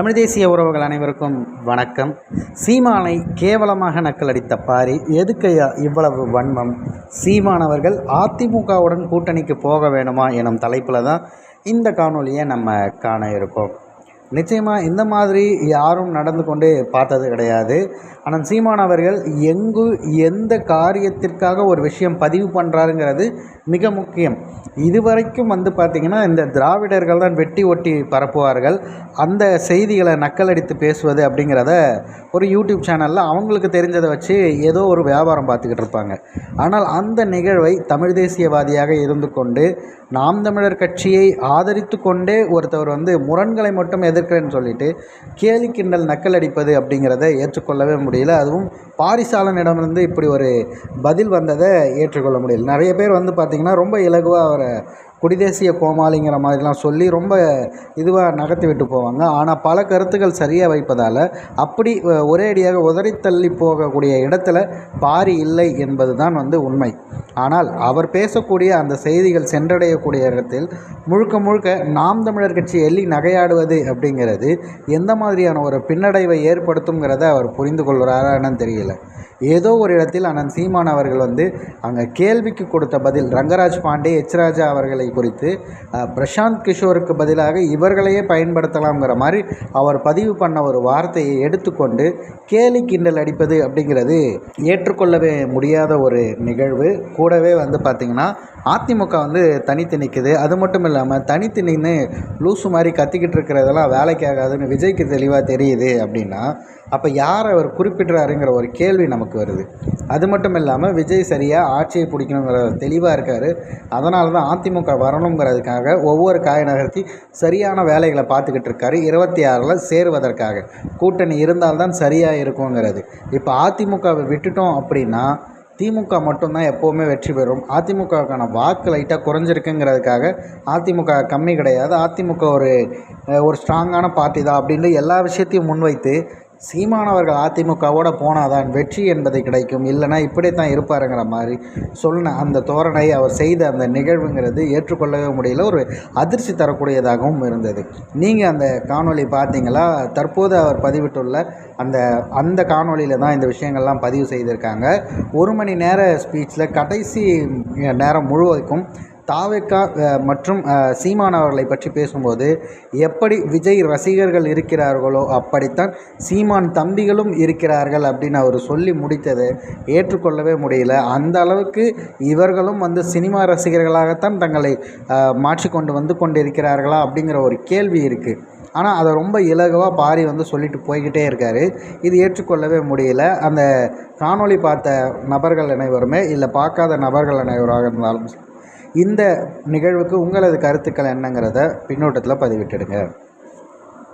தமிழ் தேசிய உறவுகள் அனைவருக்கும் வணக்கம். சீமானை கேவலமாக நக்கலடித்த பாரி எதுக்கையா இவ்வளவு வன்மம்? சீமானவர்கள் அதிமுகவுடன் கூட்டணிக்கு போக வேணுமா எனும் தலைப்பில் தான் இந்த காணொலியை நம்ம காண இருக்கோம். நிச்சயமாக இந்த மாதிரி யாரும் நடந்து கொண்டு பார்த்தது கிடையாது. ஆனால் சீமான் அவர்கள் எங்கு எந்த காரியத்திற்காக ஒரு விஷயம் பதிவு பண்ணுறாருங்கிறது மிக முக்கியம். இதுவரைக்கும் வந்து பார்த்திங்கன்னா இந்த திராவிடர்கள் தான் வெட்டி ஒட்டி பரப்புவார்கள். அந்த செய்திகளை நக்கலடித்து பேசுவது அப்படிங்கிறத ஒரு யூடியூப் சேனலில் அவங்களுக்கு தெரிஞ்சதை வச்சு ஏதோ ஒரு வியாபாரம் பார்த்துக்கிட்டு இருப்பாங்க. ஆனால் அந்த நிகழ்வை தமிழ் தேசியவாதியாக இருந்து கொண்டு நாம் தமிழர் கட்சியை ஆதரித்து கொண்டே ஒருத்தவர் வந்து முரண்களை மட்டும் எதிர்க்கிறேன்னு சொல்லிட்டு கேலி கிண்டல் நக்கல் அடிப்பது அப்படிங்கிறத ஏற்றுக்கொள்ளவே முடியல. அதுவும் பாரிசாலனிடமிருந்து இப்படி ஒரு பதில் வந்ததை ஏற்றுக்கொள்ள முடியல. நிறைய பேர் வந்து பார்த்திங்கன்னா ரொம்ப இலகுவாக அவரை குடிதேசிய கோமாளிங்கிற மாதிரிலாம் சொல்லி ரொம்ப இதுவாக நகர்த்தி விட்டு போவாங்க. ஆனால் பல கருத்துக்கள் சரியாக வைப்பதால் அப்படி ஒரே அடியாக உதறி தள்ளி போகக்கூடிய இடத்துல பாரி இல்லை என்பது தான் வந்து உண்மை. ஆனால் அவர் பேசக்கூடிய அந்த செய்திகள் சென்றடையக்கூடிய இடத்தில் முழுக்க முழுக்க நாம் தமிழர் கட்சி எள்ளி நகையாடுவது அப்படிங்கிறது எந்த மாதிரியான ஒரு பின்னடைவை ஏற்படுத்துங்கிறத அவர் புரிந்து கொள்கிறாரான்னு தெரியல. ஏதோ ஒரு இடத்தில் அண்ணன் சீமான் அவர்கள் வந்து அங்கே கேள்விக்கு கொடுத்த பதில் ரங்கராஜ் பாண்டே எச்ராஜா அவர்களை குறித்து பிரசாந்த் கிஷோருக்கு பதிலாக இவர்களையே பயன்படுத்தலாம்ங்கிற மாதிரி அவர் பதிவு பண்ண ஒரு வார்த்தையை எடுத்துக்கொண்டு கேலி கிண்டல் அடிப்பது அப்படிங்கிறது ஏற்றுக்கொள்ளவே முடியாத ஒரு நிகழ்வு. கூடவே வந்து பார்த்திங்கன்னா அதிமுக வந்து தனித்து நிற்குது அது மட்டும் இல்லாமல் தனித்து நின்று லூசு மாதிரி கத்திக்கிட்டு இருக்கிறதெல்லாம் வேலைக்கு ஆகாதுன்னு விஜய்க்கு தெளிவாக தெரியுது அப்படின்னா அப்போ யார் அவர் குறிப்பிடுறாருங்கிற ஒரு கேள்வி நமக்கு வருது. அது மட்டும் இல்லாமல் விஜய் சரியாக ஆட்சியை பிடிக்கணுங்கிற தெளிவாக இருக்கார். அதனால தான் அதிமுக வரணுங்கிறதுக்காக ஒவ்வொரு காய நகர்த்தி சரியான வேலைகளை பார்த்துக்கிட்டு இருக்காரு. இருபத்தி ஆறில் சேருவதற்காக. கூட்டணி இருந்தால்தான் சரியாக இருக்குங்கிறது. இப்போ அதிமுகவை விட்டுட்டோம் அப்படின்னா திமுக மட்டும்தான் எப்போவுமே வெற்றி பெறும். அதிமுகவுக்கான வாக்கு லைட்டாக குறைஞ்சிருக்குங்கிறதுக்காக அதிமுக கம்மி கிடையாது. அதிமுக ஒரு ஒரு ஸ்ட்ராங்கான பார்ட்டி தான் அப்படின்ட்டு எல்லா விஷயத்தையும் முன்வைத்து சீமானவர்கள் அதிமுகவோட போனாதான் வெற்றி என்பது கிடைக்கும். இல்லைனா இப்படித்தான் இருப்பாருங்கிற மாதிரி சொன்ன அந்த தோரணை அவர் செய்த அந்த நிகழ்வுங்கிறது ஏற்றுக்கொள்ளவே முடியல. ஒரு அதிர்ச்சி தரக்கூடியதாகவும் இருந்தது. நீங்கள் அந்த காணொலி பார்த்தீங்களா? தற்போது அவர் பதிவிட்டுள்ள அந்த அந்த காணொலியில் தான் இந்த விஷயங்கள்லாம் பதிவு செய்திருக்காங்க. ஒரு மணி நேர ஸ்பீச்சில் கடைசி நேரம் முழுவதுக்கும் தாவேக்கா மற்றும் சீமான் அவர்களை பற்றி பேசும்போது எப்படி விஜய் ரசிகர்கள் இருக்கிறார்களோ அப்படித்தான் சீமான் தம்பிகளும் இருக்கிறார்கள் அப்படின்னு அவர் சொல்லி முடித்தது. ஏற்றுக்கொள்ளவே முடியல. அந்த அளவுக்கு இவர்களும் வந்து சினிமா ரசிகர்களாகத்தான் தங்களை மாற்றிக்கொண்டு வந்து கொண்டிருக்கிறார்களா அப்படிங்கிற ஒரு கேள்வி இருக்குது ஆனால் அதை ரொம்ப இலகுவாக பாரி வந்து சொல்லிட்டு போய்கிட்டே இருக்கார். இது ஏற்றுக்கொள்ளவே முடியல. அந்த காணொளி பார்த்த நபர்கள் அனைவருமே இல்லை பார்க்காத நபர்கள் அனைவராக இருந்தாலும் இந்த நிகழ்வுக்கு உங்களது கருத்துக்கள் என்னங்கிறத பின்னோட்டத்தில் பதிவிட்டுடுங்க.